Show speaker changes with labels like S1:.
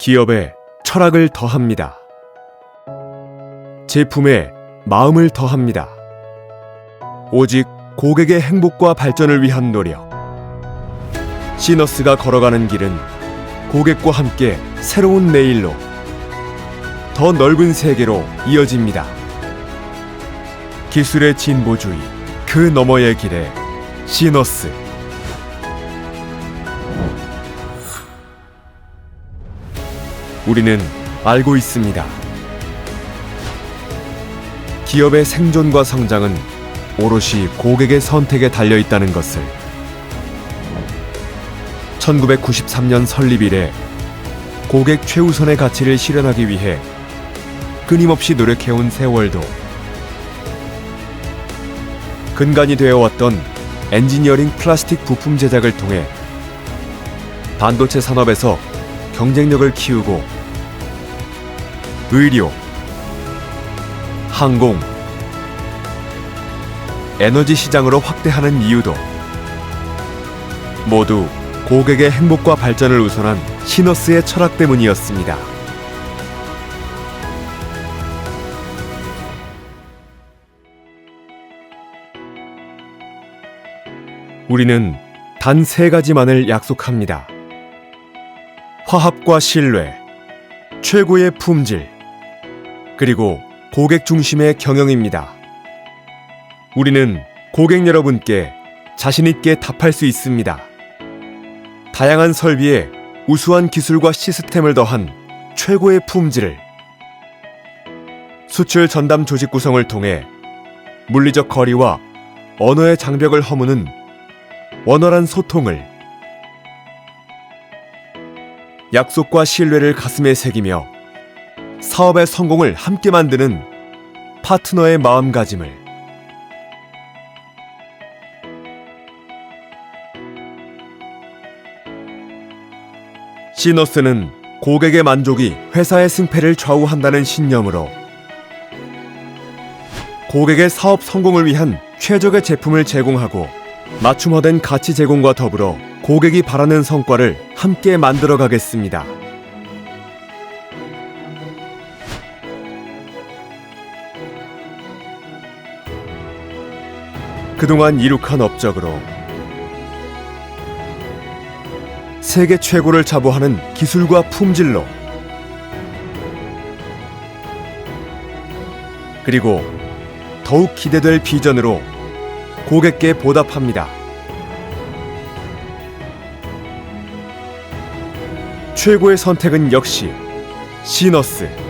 S1: 기업에 철학을 더합니다. 제품에 마음을 더합니다. 오직 고객의 행복과 발전을 위한 노력. 시너스가 걸어가는 길은 고객과 함께 새로운 내일로 더 넓은 세계로 이어집니다. 기술의 진보주의 그 너머의 길에 시너스 우리는 알고 있습니다. 기업의 생존과 성장은 오롯이 고객의 선택에 달려 있다는 것을 1993년 설립 이래 고객 최우선의 가치를 실현하기 위해 끊임없이 노력해온 세월도 근간이 되어 왔던 엔지니어링 플라스틱 부품 제작을 통해 반도체 산업에서 경쟁력을 키우고 의료, 항공, 에너지 시장으로 확대하는 이유도 모두 고객의 행복과 발전을 우선한 시너스의 철학 때문이었습니다. 우리는 단 세 가지만을 약속합니다. 화합과 신뢰, 최고의 품질, 그리고 고객 중심의 경영입니다. 우리는 고객 여러분께 자신있게 답할 수 있습니다. 다양한 설비에 우수한 기술과 시스템을 더한 최고의 품질을 수출 전담 조직 구성을 통해 물리적 거리와 언어의 장벽을 허무는 원활한 소통을 약속과 신뢰를 가슴에 새기며 사업의 성공을 함께 만드는 파트너의 마음가짐을 시너스는 고객의 만족이 회사의 승패를 좌우한다는 신념으로 고객의 사업 성공을 위한 최적의 제품을 제공하고 맞춤화된 가치 제공과 더불어 고객이 바라는 성과를 함께 만들어 가겠습니다. 그동안 이룩한 업적으로 세계 최고를 자부하는 기술과 품질로 그리고 더욱 기대될 비전으로 고객께 보답합니다. 최고의 선택은 역시 시너스.